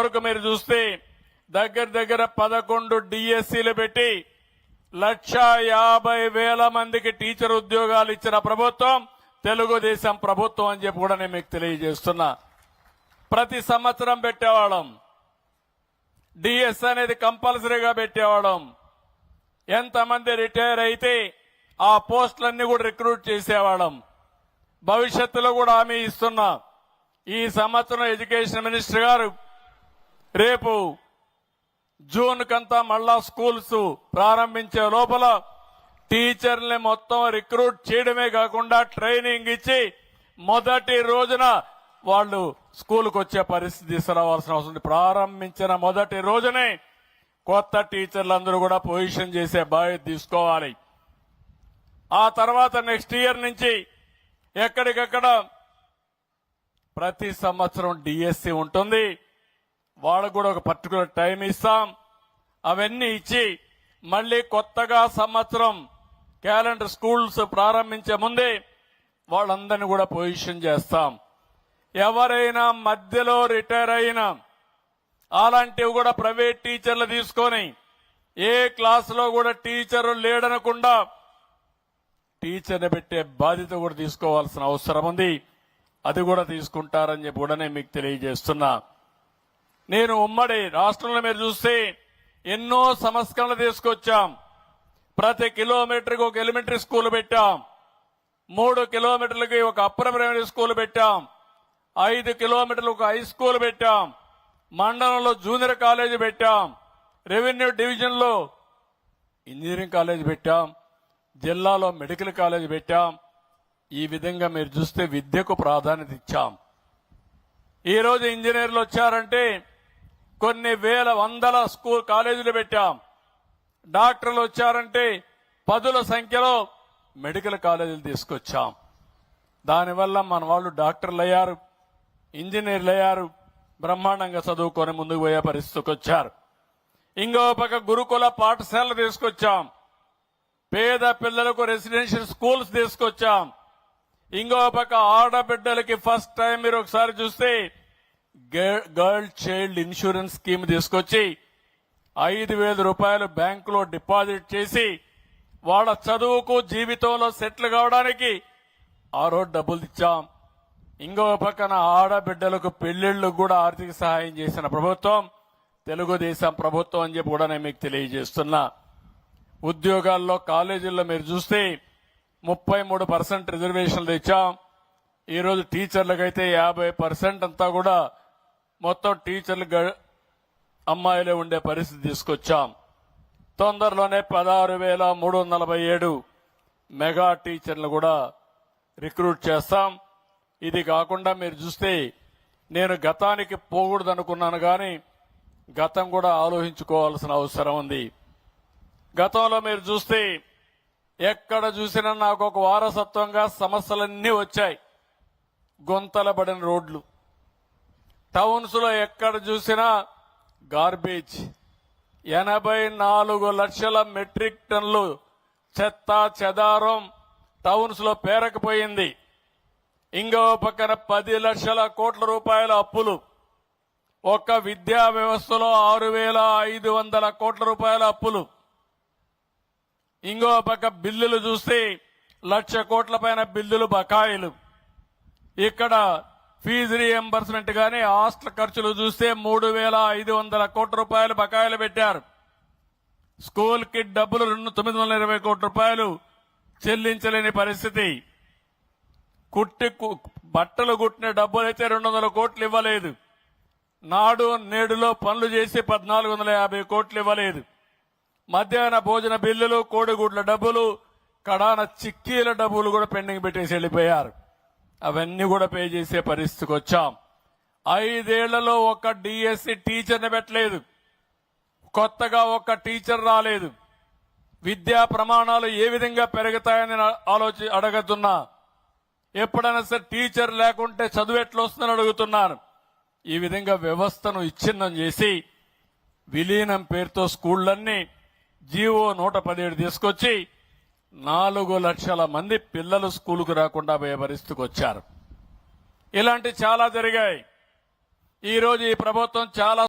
వరకు మీరు చూస్తే దగ్గర దగ్గర పదకొండు డిఎస్సీలు పెట్టి లక్ష యాభై వేల మందికి టీచర్ ఉద్యోగాలు ఇచ్చిన ప్రభుత్వం తెలుగుదేశం ప్రభుత్వం అని చెప్పి కూడా నేను మీకు తెలియజేస్తున్నా. ప్రతి సంవత్సరం పెట్టేవాళ్ళం. డిఎస్ అనేది కంపల్సరీగా పెట్టేవాళ్ళం. ఎంతమంది రిటైర్ అయితే ఆ పోస్టులన్నీ కూడా రిక్రూట్ చేసేవాళ్ళం. భవిష్యత్తులో కూడా హామీ ఇస్తున్నా. ఈ సంవత్సరం ఎడ్యుకేషన్ మినిస్టర్ గారు రేపు జూన్ కంతా మళ్ళా స్కూల్స్ ప్రారంభించే లోపల టీచర్ని మొత్తం రిక్రూట్ చేయడమే కాకుండా ట్రైనింగ్ ఇచ్చి మొదటి రోజున వాళ్ళు స్కూల్కి వచ్చే పరిస్థితి తీసుకురావాల్సిన అవసరం ఉంది. ప్రారంభించిన మొదటి రోజునే కొత్త టీచర్లందరూ కూడా పొజిషన్ చేసే బాధ్యత తీసుకోవాలి ఆ తర్వాత నెక్స్ట్ ఇయర్ నుంచి ఎక్కడికక్కడ ప్రతి సంవత్సరం డిఎస్సి ఉంటుంది వాళ్ళకు కూడా ఒక పర్టికులర్ టైం ఇస్తాం. అవన్నీ ఇచ్చి మళ్ళీ కొత్తగా సంవత్సరం క్యాలెండర్ స్కూల్స్ ప్రారంభించే ముందే వాళ్ళందరినీ కూడా పొజిషన్ చేస్తాం. ఎవరైనా మధ్యలో రిటైర్ అయినా అలాంటివి కూడా ప్రైవేట్ టీచర్లు తీసుకొని ఏ క్లాసులో కూడా టీచర్లు లేడనకుండా టీచర్ని పెట్టే బాధ్యత కూడా తీసుకోవాల్సిన అవసరం ఉంది. అది కూడా తీసుకుంటారని చెప్పి కూడా మీకు తెలియజేస్తున్నా. నేను ఉమ్మడి రాష్ట్రంలో మీరు చూస్తే ఎన్నో సంస్కరణలు తీసుకొచ్చాం. ప్రతి కిలోమీటర్కి ఒక ఎలిమెంటరీ స్కూల్ పెట్టాం. మూడు కిలోమీటర్లకి ఒక అప్పర్ ప్రైమరీ స్కూల్ పెట్టాం. ఐదు కిలోమీటర్లు ఒక హై స్కూల్ పెట్టాం. మండలంలో జూనియర్ కాలేజీ పెట్టాం. రెవెన్యూ డివిజన్లో ఇంజనీరింగ్ కాలేజీ పెట్టాం. జిల్లాలో మెడికల్ కాలేజీ పెట్టాం. ఈ విధంగా మీరు చూస్తే విద్యకు ప్రాధాన్యత ఇచ్చాం. ఈరోజు ఇంజనీర్లు వచ్చారంటే కొన్ని వేల వందల స్కూల్ కాలేజీలు పెట్టాం. డాక్టర్లు వచ్చారంటే పదుల సంఖ్యలో మెడికల్ కాలేజీలు తీసుకొచ్చాం. దానివల్ల మన వాళ్ళు డాక్టర్లు అయ్యారు ఇంజనీర్లు అయ్యారు బ్రహ్మాండంగా చదువుకొని ముందుకు పోయే పరిస్థితికి వచ్చారు. ఇంకో పక్క గురుకుల పాఠశాలలు తీసుకొచ్చాం. పేద పిల్లలకు రెసిడెన్షియల్ స్కూల్స్ తీసుకొచ్చాం. ఇంకో పక్క ఆడబిడ్డలకి ఫస్ట్ టైం మీరు ఒకసారి చూస్తే గర్ల్ చైల్డ్ ఇన్సూరెన్స్ స్కీమ్ తీసుకొచ్చి ఐదు వేల రూపాయలు బ్యాంకులో డిపాజిట్ చేసి వాళ్ళ చదువుకు జీవితంలో సెటిల్ కావడానికి ఆ రోజు డబ్బులు ఇచ్చాం. ఇంకో పక్కన ఆడబిడ్డలకు పెళ్ళిళ్ళకు కూడా ఆర్థిక సహాయం చేసిన ప్రభుత్వం తెలుగుదేశం ప్రభుత్వం అని చెప్పి కూడా నేను మీకు తెలియజేస్తున్నా. ఉద్యోగాల్లో కాలేజీల్లో మీరు చూస్తే ముప్పై మూడు పర్సెంట్ రిజర్వేషన్లు ఇచ్చాం. ఈరోజు టీచర్లకైతే యాభై పర్సెంట్ అంతా కూడా మొత్తం టీచర్లు గ- అమ్మాయిలే ఉండే పరిస్థితి తీసుకొచ్చాం. తొందరలోనే పదహారు వేల మూడు వందల నలభై ఏడు మెగా టీచర్లు కూడా రిక్రూట్ చేస్తాం. ఇది కాకుండా మీరు చూస్తే నేను గతానికి పోకూడదు అనుకున్నాను కానీ గతం కూడా ఆలోచించుకోవాల్సిన అవసరం ఉంది. గతంలో మీరు చూస్తే ఎక్కడ చూసినా నాకు ఒక వారసత్వంగా సమస్యలన్నీ వచ్చాయి. గొంతలబడిన రోడ్లు. టౌన్స్లో ఎక్కడ చూసినా గార్బేజ్ ఎనభై నాలుగు లక్షల మెట్రిక్ టన్లు చెత్త చెదారం టౌన్స్లో పేరకపోయింది. ఇంకో పక్కన పది లక్షల కోట్ల రూపాయల అప్పులు. ఒక్క విద్యా వ్యవస్థలో ఆరు వేల ఐదు వందల కోట్ల రూపాయల అప్పులు. ఇంకో పక్క బిల్లులు చూస్తే లక్ష కోట్ల పైన బిల్లులు బకాయిలు. ఇక్కడ ఫీజు రీఎంబర్స్మెంట్ కానీ హాస్టల్ ఖర్చులు చూస్తే మూడు వేల ఐదు వందల కోట్ల రూపాయలు బకాయిలు పెట్టారు. స్కూల్కి డబ్బులు రెండు తొమ్మిది వందల ఇరవై కోట్ల రూపాయలు చెల్లించలేని పరిస్థితి. కుట్టి కు- బట్టలు కుట్టిన డబ్బులు అయితే రెండు వందల కోట్లు ఇవ్వలేదు. నాడు నేడులో పనులు చేసి పద్నాలుగు వందల యాభై కోట్లు ఇవ్వలేదు. మధ్యాహ్న భోజన బిల్లులు కోడిగుడ్ల డబ్బులు కడాన చిక్కీల డబ్బులు కూడా పెండింగ్ పెట్టేసి వెళ్ళిపోయారు. అవన్నీ కూడా పే చేసే పరిస్థితికి వచ్చాం. ఐదేళ్ళలో ఒక డిఎస్సి టీచర్ని పెట్టలేదు. కొత్తగా ఒక టీచర్ రాలేదు. విద్యా ప్రమాణాలు ఏ విధంగా పెరుగుతాయని ఆలోచి అడగతున్నా. ఎప్పుడైనా సరే టీచర్ లేకుంటే చదువు ఎట్లా వస్తుందని అడుగుతున్నాను ఈ విధంగా వ్యవస్థను ఇచ్ఛిన్నం చేసి విలీనం పేరుతో స్కూళ్ళన్నీ జీవో నూట పదిహేడు తీసుకొచ్చి నాలుగు లక్షల మంది పిల్లలు స్కూలుకు రాకుండా పోయే పరిస్థితికి వచ్చారు. ఇలాంటి చాలా జరిగాయి. ఈ రోజు ఈ ప్రభుత్వం చాలా